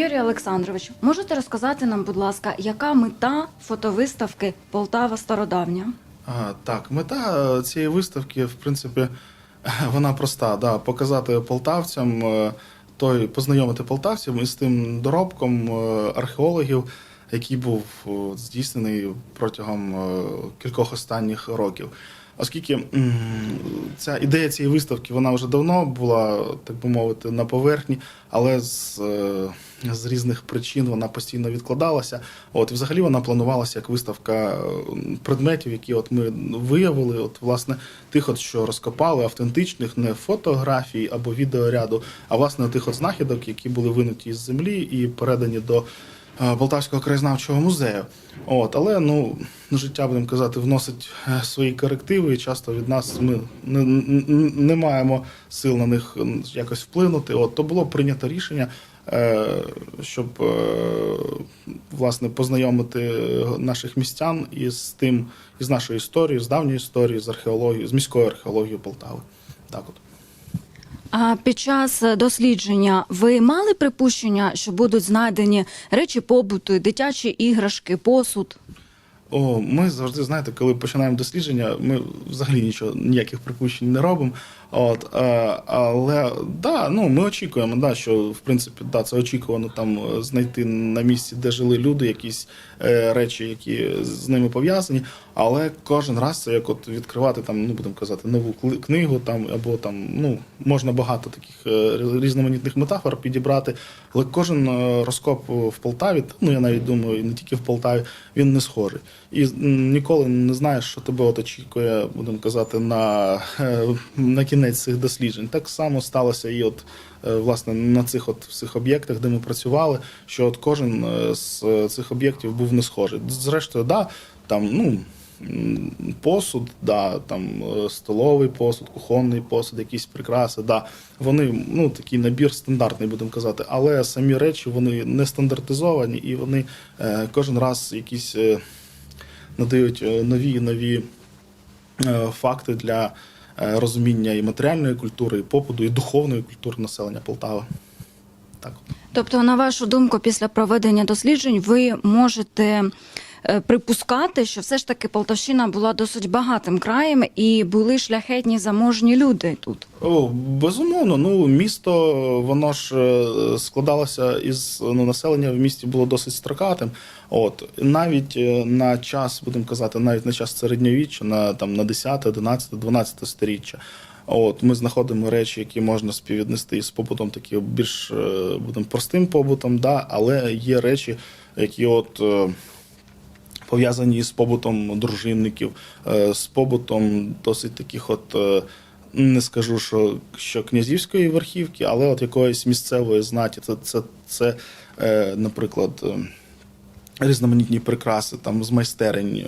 Юрій Олександрович, можете розказати нам, будь ласка, яка мета фотовиставки Полтава Стародавня? А, так, мета е, цієї виставки, в принципі, вона проста. Да, показати полтавцям е, той, познайомити полтавців із тим доробком е, археологів, який був здійснений протягом кількох останніх років. Оскільки ця ідея цієї виставки вона вже давно була, так би мовити, на поверхні, але з, е, з різних причин вона постійно відкладалася. От і взагалі вона планувалася як виставка е, предметів, які от ми виявили, от власне тих, от що розкопали, автентичних, не фотографій або відеоряду, а власне тих от знахідок, які були винуті із землі і передані до. Е, Полтавського краєзнавчого музею. От, але ну, життя, будемо казати, вносить е, свої корективи, і часто від нас ми не, не, маємо сил на них якось вплинути. От, то було прийнято рішення, е, щоб власне познайомити наших містян із тим, із нашою історією, з давньої історії, з археологією, з міською археологією Полтави. Так от. А під час дослідження ви мали припущення, що будуть знайдені речі побуту, дитячі іграшки, посуд? О, ми завжди знаєте, коли починаємо дослідження, ми взагалі нічого ніяких припущень не робимо. От, е, але да, ну ми очікуємо, да, що в принципі да, це очікувано там е, знайти на місці, де жили люди, якісь е, речі, які з ними пов'язані. Але кожен раз це як от відкривати там, ну будемо казати, нову книгу там або там ну можна багато таких е, різноманітних метафор підібрати. Але кожен розкоп в Полтаві, ну я навіть думаю, не тільки в Полтаві, він не схожий. І ніколи не знаєш, що тебе от очікує, будемо казати, на, на кінець цих досліджень. Так само сталося і от е, власне на цих от всіх об'єктах, де ми працювали, що от кожен е, з е, цих об'єктів був не схожий. Зрештою, да, там, ну. Посуд, да, там столовий посуд, кухонний посуд, якісь прикраси, да, вони ну такий набір стандартний, будемо казати, але самі речі вони не стандартизовані і вони е, кожен раз якісь е, надають нові нові е, факти для розуміння і матеріальної культури, і попуду, і духовної культури населення Полтави. Так. Тобто, на вашу думку, після проведення досліджень ви можете е, припускати, що все ж таки Полтавщина була досить багатим краєм і були шляхетні заможні люди тут. О, безумовно, ну місто воно ж е, складалося із ну, населення в місті було досить строкатим. От навіть е, на час, будемо казати, навіть на час середньовіччя, на там на 10, 11, 12 сторіччя. От ми знаходимо речі, які можна співвіднести із побутом, таким більш е, будемо простим побутом, да, але є речі, які от. Пов'язані з побутом дружинників, е, з побутом досить таких, от е, не скажу, що, що князівської верхівки, але от якоїсь місцевої знаті. Це, це, це е, наприклад. Різноманітні прикраси там з майстерень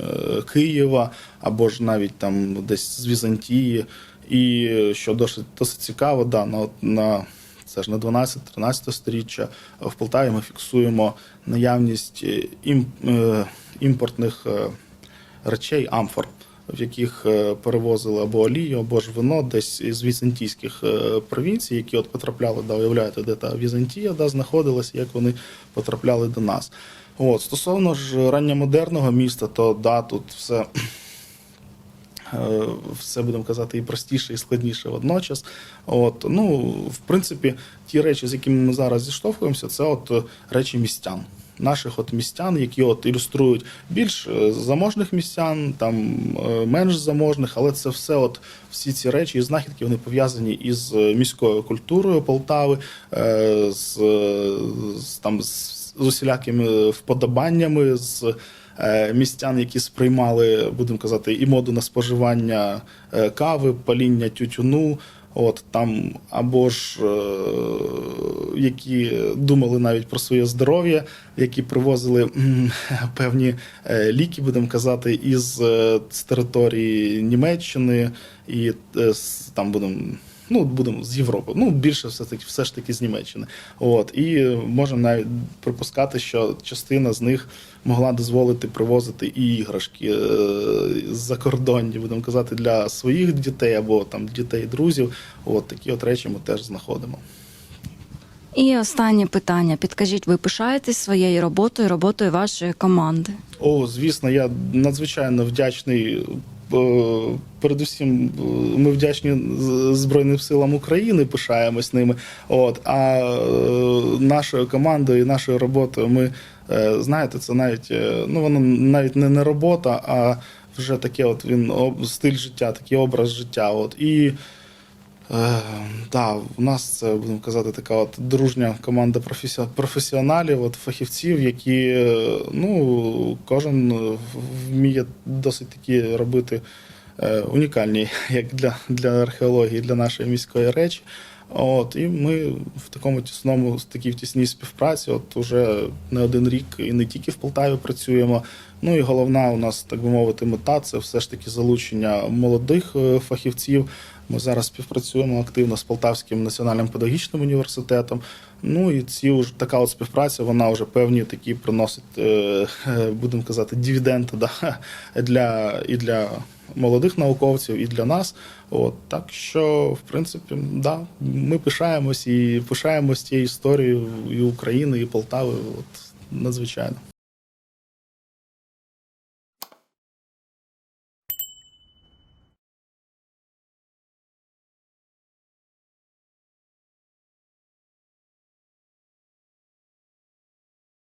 Києва або ж навіть там десь з Візантії. І що досить, досить цікаво, да, на, на це ж на 12-13 сторіччя в Полтаві ми фіксуємо наявність ім, імпортних е, речей, амфор, в яких е, перевозили або олію, або ж вино десь із візантійських е, провінцій, які от потрапляли, да, уявляєте, де та Візантія да, знаходилася, як вони потрапляли до нас. От, стосовно ж ранньомодерного міста, то да, тут все все будемо казати і простіше, і складніше водночас. От ну, в принципі, ті речі, з якими ми зараз зіштовхуємося, це от речі містян. Наших от містян, які от ілюструють більш е, заможних містян, там е, менш заможних, але це все, от всі ці речі і знахідки вони пов'язані із е, міською культурою Полтави, з, там з усілякими вподобаннями, з містян, які сприймали, будемо казати, і моду на споживання кави, паління тютюну. От там або ж е, які думали навіть про своє здоров'я, які привозили певні е, ліки, будемо казати, із е, з території Німеччини і е, там будемо. Ну, будемо з Європи. Ну, більше все таки, все ж таки з Німеччини. От і е, можемо навіть припускати, що частина з них могла дозволити привозити і іграшки е, з-за кордонні, будемо казати, для своїх дітей або там дітей друзів. От такі от речі ми теж знаходимо. І останнє питання. Підкажіть, ви пишаєтесь своєю роботою, роботою вашої команди? О, звісно, я надзвичайно вдячний. Е, Передусім, е, ми вдячні Збройним силам України, пишаємось ними. От а е, нашою командою і нашою роботою ми знаєте, це навіть ну воно навіть не, не робота, а вже таке, от він стиль життя, такий образ життя. От і да, у нас це будемо казати така от дружня команда професіоналів, от фахівців, які е, ну кожен е, вміє досить такі робити е, унікальні, як для, для археології, для нашої міської речі. От і ми в такому тісному, в такій тісній співпраці, от уже не один рік і не тільки в Полтаві працюємо. Ну і головна у нас, так би мовити, мета це все ж таки залучення молодих е, фахівців. Ми зараз співпрацюємо активно з Полтавським національним педагогічним університетом. Ну і ці ж така от співпраця, вона вже певні такі приносить, е, е, будемо казати, дивіденди да, для і для молодих науковців, і для нас. От так що, в принципі, да, ми пишаємось і пишаємось тією історією і України, і Полтави. От надзвичайно.